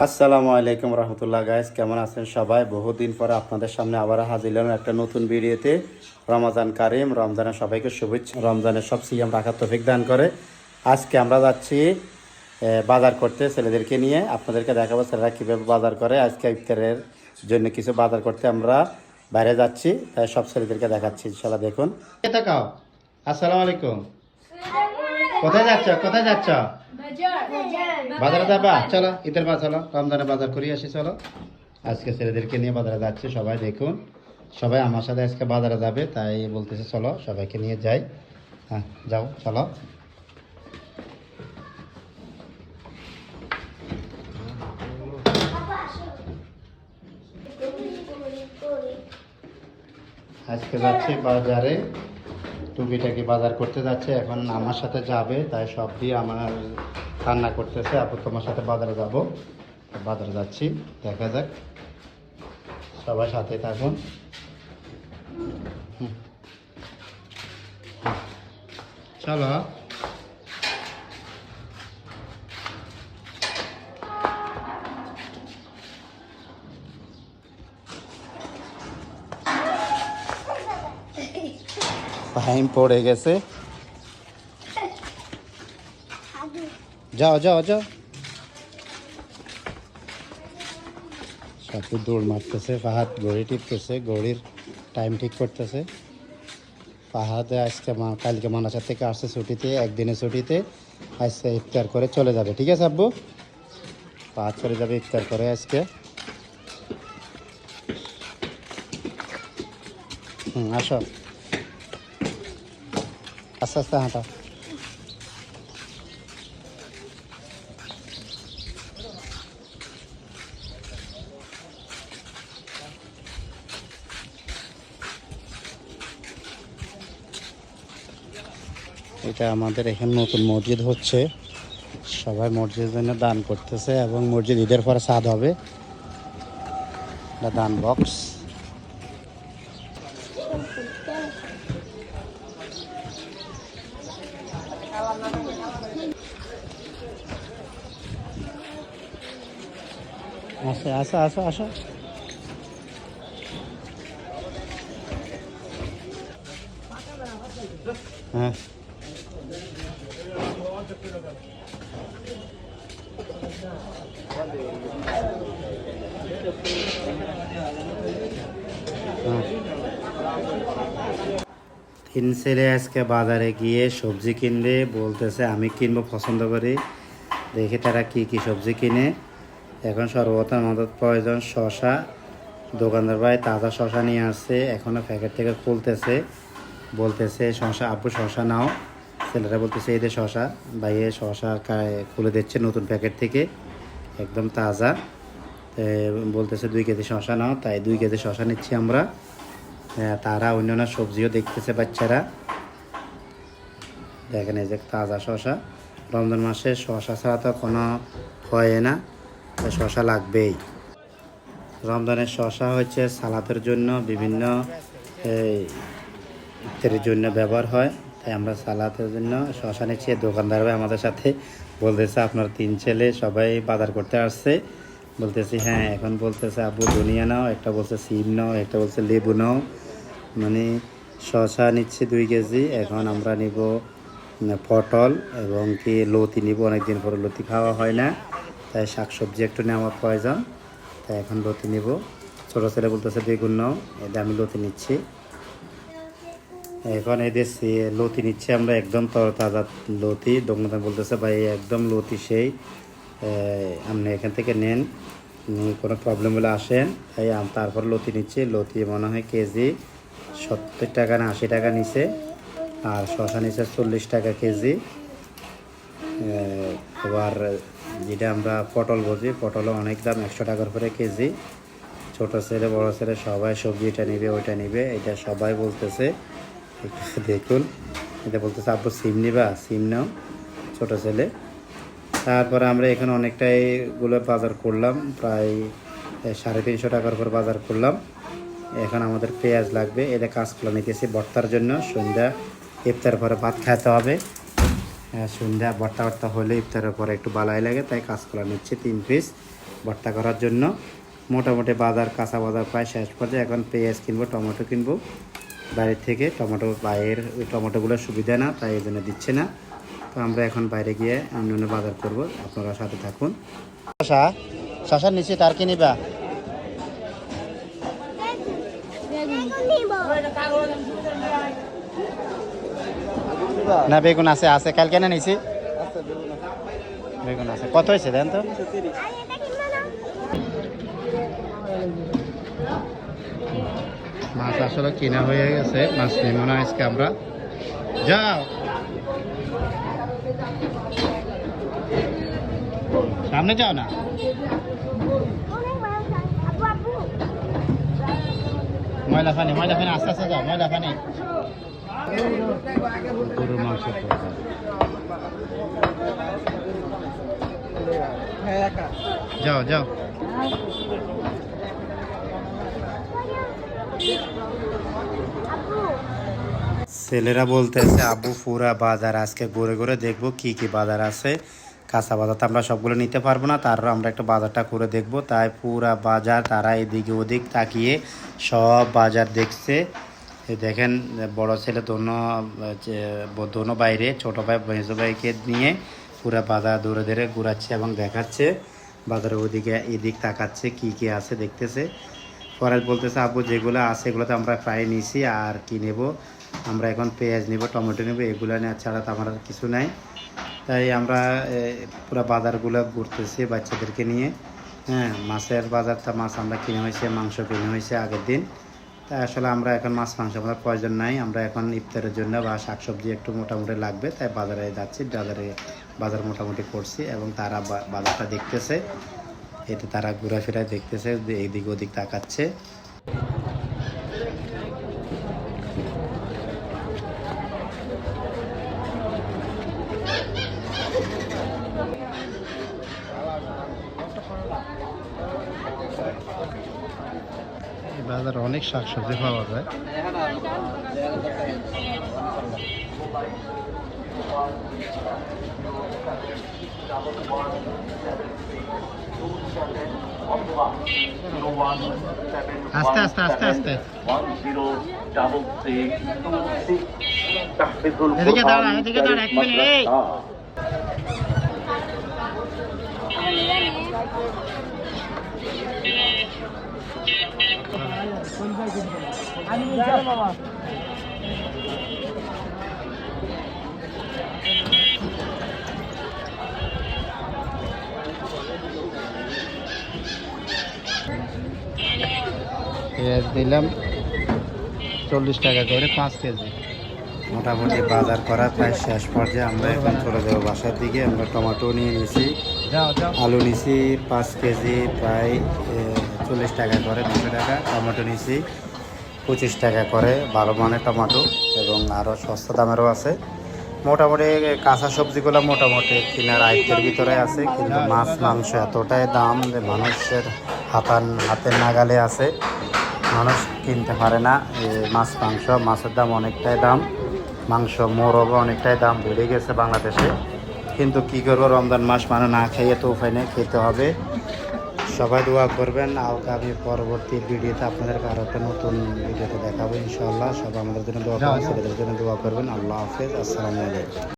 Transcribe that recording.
আসসালামু আলাইকুম রহমতুল্লাহ গাইস কেমন আছেন সবাই? বহুদিন পরে আপনাদের সামনে আবার হাজির একটা নতুন ভিডিওতে। রমজান কারিম, রমজানের সবাইকে শুভেচ্ছা, রমজানের সব সিএম রাখার তফিক দান করে। আজকে আমরা যাচ্ছি বাজার করতে ছেলেদেরকে নিয়ে। আপনাদেরকে দেখাবো ছেলেরা কীভাবে বাজার করে। আজকে ইফতারের জন্য কিছু বাজার করতে আমরা বাইরে যাচ্ছি, তাই সব ছেলেদেরকে দেখাচ্ছি ইনশাল্লাহ দেখুন। আসসালামু আলাইকুম। কোথায় যাচ্ছ? কোথায় যাচ্ছ? বাজারে। যাবা? চলো ঈদের বাজার চলো রমজানের বাজার করি আসি চলো। আজকে ছেলেদেরকে নিয়ে বাজারে যাচ্ছে সবাই দেখুন। সবাই আমার সাথে আজকে বাজারে যাবে তাই বলতেছে চলো সবাইকে নিয়ে যাই। হ্যাঁ যাও চলো। আজকে যাচ্ছে বাজারে। টুকিটাকি বাজার করতে যাচ্ছে, এখন আমার সাথে যাবে, তাই সব দিয়ে আমার রান্না করতেছে, আপু তোমার সাথে বাজারে যাব। বাজারে যাচ্ছি, দেখা যাক। সবার সাথে থাকুন। চলো। ফাইন পড়ে গেছে। যাও যাও যাও। সাথে দৌড় মারতেছে, ফাহাদ ঘড়ি টিপতেছে, ঘড়ির টাইম ঠিক করতেছে। ফাহাদে আজকে কালকে মানাসার থেকে আসছে ছুটিতে একদিনে ছুটিতে। আজকে ইফতার করে চলে যাবে, ঠিক আছে আব্বু? ফাহাদ চলে যাবে ইফতার করে আজকে। হুম, আসো। আস্তে আস্তে হাঁটা এটা আমাদের এখানে নতুন মসজিদ হচ্ছে। সবাই মসজিদের জন্য দান করতেছে এবং মসজিদ ঈদের পরে স্বাদ হবে। দান বক্স। আসো আসো আসো আসো। হ্যাঁ। তিন ছেলে আজকে বাজারে গিয়ে সবজি কিনবে, বলতেছে আমি কিনবো পছন্দ করি। দেখে তারা কি কি সবজি কিনে। এখন সর্বপ্রথম আমাদের প্রয়োজন শশা। দোকানদার ভাই তাজা শশা নিয়ে আসছে এখনও প্যাকেট থেকে খুলতেছে। বলতেছে, শশা, আব্বু, শশা নাও। ছেলেরা বলতেছে যে শশা। ভাইয়ে শশা খুলে দিচ্ছে নতুন প্যাকেট থেকে, একদম তাজা। বলতেছে, দুই কেজি শশা নাও। তাই দুই কেজি শশা নিচ্ছি আমরা। তারা অন্যান্য সবজিও দেখতেছে বাচ্চারা। দেখেন এই যে তাজা শশা। রমজান মাসে শশা ছাড়া তো কোনো হয় না। শশা লাগবেই। রমজানের শশা হচ্ছে সালাদের জন্য বিভিন্ন ইফতারির জন্য ব্যবহার হয়। তাই আমরা সালাদের জন্য শশা নিচ্ছি। দোকানদার ভাই আমাদের সাথে বলতেছে, আপনার তিন ছেলে সবাই বাজার করতে আসছে। বলতেছি হ্যাঁ এখন বলতেছে, আব্বু ধনিয়া নাও। একটা বলছে, সিম নাও। একটা বলছে, লেবু নাও। মানে শশা নিচ্ছে দুই কেজি। এখন আমরা নিব পটল এবং কি লতি নিব। অনেকদিন পরে লতি খাওয়া হয় না। তাই শাকসবজি একটু নেওয়ার প্রয়োজন। তাই এখন লতি নিব। ছোটো ছেলে বলতেছে বেগুন নাও। এটা আমি লতি নিচ্ছি। এখন সে- লতি নিচ্ছে আমরা একদম তরতাজা লতি। দোকানদার বলতেছে ভাই একদম লতি সেই। আপনি এখান থেকে নেন। কোনো প্রবলেম হলে আসেন। তাই তারপর লতি নিচ্ছি। লতি মনে হয় কেজি সত্তর টাকা না আশি টাকা নিছে। আর শশা নিচ্ছে চল্লিশ টাকা কেজি। এ, এবার যেটা আমরা পটল বুঝি পটলও অনেক দাম, একশো টাকার করে কেজি। ছোট ছেলে, বড় ছেলে সবাই সবজি এটা নিবে, ওইটা নিবে, এটা সবাই বলতেছে। দেখুন, এটা বলতেছে, আব্বু, সিম নিবা? সিম নাও। ছোটো ছেলে। তারপরে আমরা এখানে অনেকটাই গুলো বাজার করলাম, প্রায় সাড়ে তিনশো টাকার উপর বাজার করলাম। এখন আমাদের পেঁয়াজ লাগবে এটা কাঁচকলা নিতেছি ভর্তার জন্য, সন্ধ্যা, ইফতার পরে ভাত খাইতে হবে। সন্ধ্যা, ভর্তা ভর্তা হলে ইফতারের পরে একটু বালাই লাগে, তাই কাঁচকলা নিচ্ছে তিন পিস ভর্তা করার জন্য। মোটামুটি বাজার কাঁচা বাজার প্রায় শেষ পর্যায়ে, এখন পেঁয়াজ কিনবো, টমেটো কিনবো। বাইরের থেকে টমেটো, বাইরের ওই টমেটোগুলোর সুবিধা না, তাই এই জন্য দিচ্ছে না। তো আমরা এখন বাইরে গিয়ে অন্য অন্য বাজার করব, আপনারা সাথে থাকুন। শশা শশার নিচে তার কি নিবা। না, বেগুন আছে আছে। কালকে না নিছি। বেগুন আছে। কত হয়েছে দেন তো? মাছ আসলে কিনা হয়ে গেছে, মাছ নেব না আজকে আমরা। যাও। সামনে যাও না। ময়লা পানি ময়লা পানি, আস্তে আস্তে যাও, ময়লা পানি। যাও যাও। ছেলেরা বলতেছে আব্বু পুরা বাজার, আজকে ঘুরে ঘুরে দেখব কি কি বাজার আছে। কাঁচা বাজার তো আমরা সবগুলো নিতে পারব না তার আমরা একটা বাজারটা করে দেখব। তাই পুরা বাজার তারা এদিকে ওদিক তাকিয়ে সব বাজার দেখছে। দেখেন, বড় ছেলে দোনো দোনো বাইরে, ছোটো ভাই, মেজো ভাইকে নিয়ে পুরা বাজার দূরে ধরে ঘুরাচ্ছে এবং দেখাচ্ছে। বাজারের ওদিকে এদিক তাকাচ্ছে, কি কি আছে দেখতেছে। পরে বলতেছে, আব্বু, যেগুলো আছে এগুলো তো আমরা প্রায় নিছি আর কি নেব? আমরা এখন পেঁয়াজ নেব, টমেটো নেব, এগুলো নেওয়া ছাড়া তো আমার কিছু নাই। তাই আমরা পুরো বাজারগুলো ঘুরতেছি বাচ্চাদেরকে নিয়ে। হ্যাঁ মাছের বাজারটা মাছ আমরা কিনে হয়েছে, মাংস কিনে হয়েছে আগের দিন। তাই আসলে আমরা এখন মাছ, মাংস আমাদের প্রয়োজন নাই। আমরা এখন ইফতারের জন্য বা শাকসবজি একটু মোটামুটি লাগবে, তাই বাজারে যাচ্ছি, বাজারে, বাজার মোটামুটি করছি এবং তারা বাজারটা দেখতেছে। এতে তারা ঘোরাফেরা দেখতেছে এদিক ওদিক তাকাচ্ছে। বাজারে অনেক শাকসবজি পাওয়া যায়। আস্তে আস্তে আস্তে আস্তে। এদিকে দাঁড়া, এদিকে দাঁড়া, এক মিনিট, পেঁয়াজ দিলাম। চল্লিশ টাকা করে পাঁচ কেজি। মোটামুটি বাজার করা প্রায় শেষ পর্যায়ে আমরা এখন চলে যাব বাসার দিকে। আমরা টমেটো নিয়ে নিছি আলু নিছি পাঁচ কেজি প্রায় চল্লিশ টাকা করে, দুশো টাকা। টমেটো নিছি পঁচিশ টাকা করে, ভালো মানের টমেটো এবং আরও সস্তা দামেরও আছে। মোটামুটি কাঁচা সবজিগুলো মোটামুটি কেনার আয়ত্তের ভিতরে আছে, কিন্তু মাছ, মাংস এতটাই দাম যে মানুষের হাতান, হাতের নাগালে আছে। মানুষ কিনতে পারে না মাছ, মাংস, মাছের দাম অনেকটাই দাম। মাংস মোরগও অনেকটাই দাম বেড়ে গেছে বাংলাদেশে। কিন্তু কী করব, রমজান মাস মানে না খাইয়ে তো উপায় নেই, খেতে হবে। সবাই দোয়া করবেন। আগামী পরবর্তী ভিডিওতে আপনাদেরকে আরও একটা নতুন ভিডিওতে দেখাবো ইনশাল্লাহ সবাই আমাদের জন্য দোয়া করবেন ছেলেদের জন্য দোয়া করবেন। আল্লাহ হাফেজ। আসসালামু আলাইকুম।